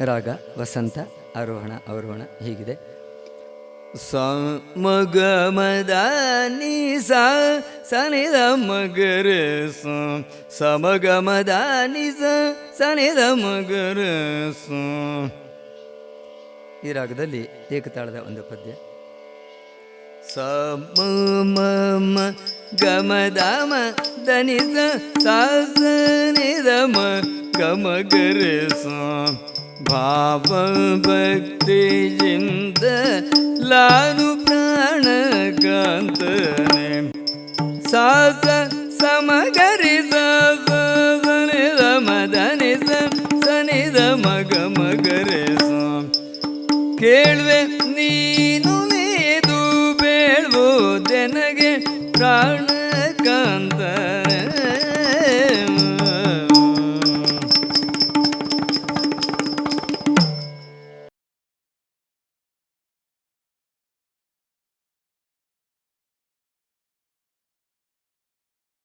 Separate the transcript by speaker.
Speaker 1: ರಾಗ ವಸಂತ ಆರೋಹಣ ಅವರೋಹಣ ಹೀಗಿದೆ.
Speaker 2: ಸ ಮಗ ಮದ ನಿ ಸನಿ ಸನಿದ ಮಗರ ಸ ಮಗ ಮದ ನಿ ಸನಿ ಸನಿದ ಮಗರ ಸ
Speaker 1: ಈ ರಾಗದಲ್ಲಿ ಏಕತಾಳದ ಒಂದು ಪದ್ಯ.
Speaker 2: ಸ ಮ ಮ ಗ ಮ ದ ಮ ದ ನಿ ಸ ಸ ಸ ನಿ ದ ಮ ಗ ಮ ಗ ರ ಸ ಭಾವ ಭಕ್ತಿಯಿಂದ ಲಾನು ಪ್ರಾಣ ಕಾಂತನೆ ಸಾಸ ಸ ಸಮಗರಿ ಸ ಸ ಸ ನಿ ದ ಮ ದ ನಿ ಸ ಸ ನಿ ದ ಮ ಗ ಮ ಗ ರ ಸ ಕೇಳುವೆ ನೀನು ನೀದು ಬೇಳ್ಬೋದೆನಗೆ ಪ್ರಾಣ ಕಾಂತ